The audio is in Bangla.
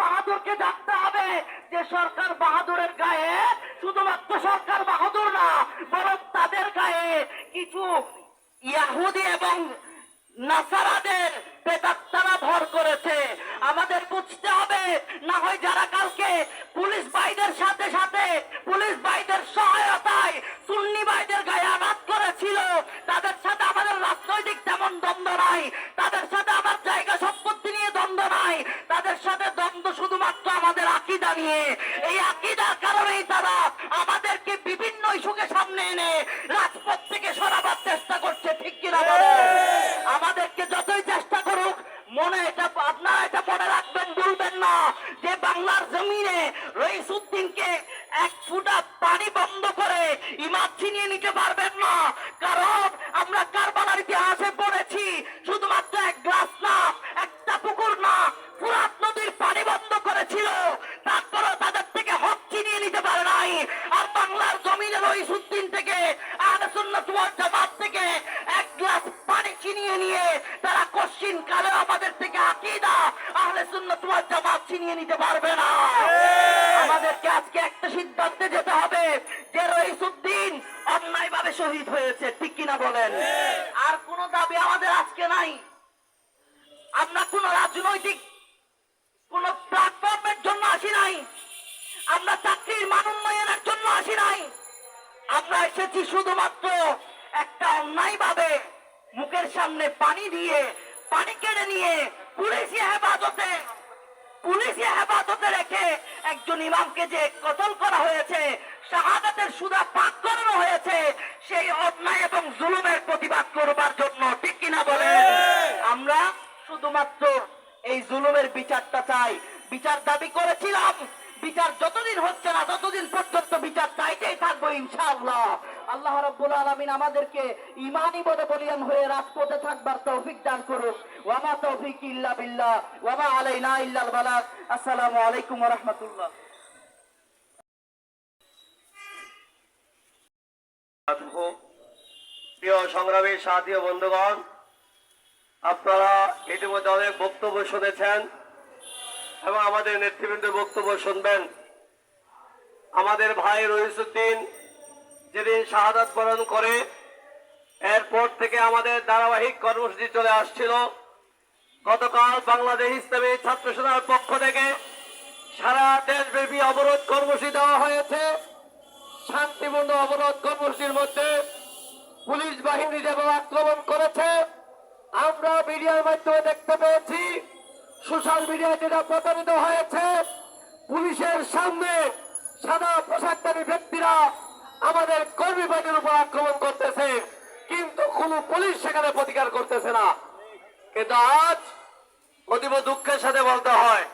বাহাদুরকে জানতে হবে। যে সরকার বাহাদুরের গায়ে শুধুমাত্র সরকার বাহাদুর না, বরং তাদের গায়ে কিছু ইয়াহুদি এবং নাসারাদের বেদাত্তারা ভর করেছে। আমাদের বুঝতে হবে, না হয় যারা কালকে পুলিশ ভাইদের সাথে সাথে, পুলিশ ভাইদের সহায়তায় নিয়ে এই আকিদার কারণেই তারা আমাদেরকে বিভিন্ন ইস্যুকে সামনে এনে রাজপথ থেকে সরাবার চেষ্টা করছে ঠিক কিনা বলেন আমাদেরকে যতই চেষ্টা করুক মনে এটা আপনারা এটা মনে রাখবেন ভুলবেন না যে বাংলার জমিনে রইসুদ্দিনকে এক ফুটা পানি বন্ধ করে ইমাদ ছিনিয়ে নিতে পারবেন না। কারণ আমরা কারবালার করেছিল তাদের থেকে হক ছিনিয়ে নিতে পারে নাই। আর বাংলার জমিনে রইসুদ্দিন থেকে জামাত থেকে এক গ্লাস পানি ছিনিয়ে নিয়ে তারা কশ্চিন কালে আমাদের থেকে আকীদা আহলে সুন্নাত ওয়াল জামাত ছিনিয়ে নিতে পারবে না। আমাদেরকে আজকে একটা সিদ্ধান্তে যেতে হবে যে রইসুদ্দিন অন্যায়ভাবে শহীদ হয়েছে ঠিক কিনা বলেন? আর কোন দাবি আমাদের আজকে নাই। আমরা কোন রাজনৈতিক আমরা চাকরির মান উন্নয়নের জন্য আসি নাই। আমরা এসেছি শুধুমাত্র একটা অন্যায় ভাবে মুখের সামনে পানি দিয়ে পানি কেড়ে নিয়ে পুলিশি হেফাজতে পুলিশি হেফাজতে রেখে একজন ইমামকে যে কতল করা হয়েছে শাহাদাতের সুদা পাক করানো হয়েছে সেই অন্যায় এবং জুলুমের প্রতিবাদ করবার জন্য ঠিক কিনা বলে আমরা শুধুমাত্র এই জুলুমের বিচারটা চাই। বিচার দাবি করেছিলাম বিচার যতদিন হচ্ছে না, ততদিন পর্যন্ত বিচার চাইতেই থাকব ইনশাআল্লাহ। আল্লাহ রাব্বুল আলামিন আমাদেরকে ইমানি বলে বলিয়ান হয়ে রাজপথে থাকবার তৌফিক দান করুক। ওয়ামা তৌফিক ইল্লা বিল্লাহ ওয়ামা আলাইনা ইল্লাল বালাগ। আসসালামু আলাইকুম রাহমাতুল্লাহ। প্রিয় সংগ্রামী সাথী বন্ধুগণ, আপনারা ইতিমধ্যে অনেক বক্তব্য শুনেছেন। এবং আমাদের নেতৃবৃন্দের বক্তব্য শুনবেন। আমাদের ভাই রহিসুদ্দিন যেদিন শাহাদাত বরণ করে, এরপর থেকে আমাদের ধারাবাহিক কর্মসূচি চলে আসছিল। গতকাল বাংলাদেশ ইসলামী ছাত্র সেনার পক্ষ থেকে সারা দেশব্যাপী অবরোধ কর্মসূচি দেওয়া হয়েছে। শান্তিপূর্ণ অবরোধ কর্মসূচির মধ্যে পুলিশ বাহিনী যেভাবে আক্রমণ করেছে, আমরা মিডিয়ার মাধ্যমে দেখতে পেয়েছি। সোশ্যাল মিডিয়ায় যেটা প্রচারিত হয়েছে, পুলিশের সামনে সাদা পোশাকধারী ব্যক্তিরা আমাদের কর্মী বাহিনীর উপর আক্রমণ করতেছে, কিন্তু কোন পুলিশ সেখানে প্রতিকার করতেছে না। কিন্তু আজ অতীব দুঃখের সাথে বলতে হয়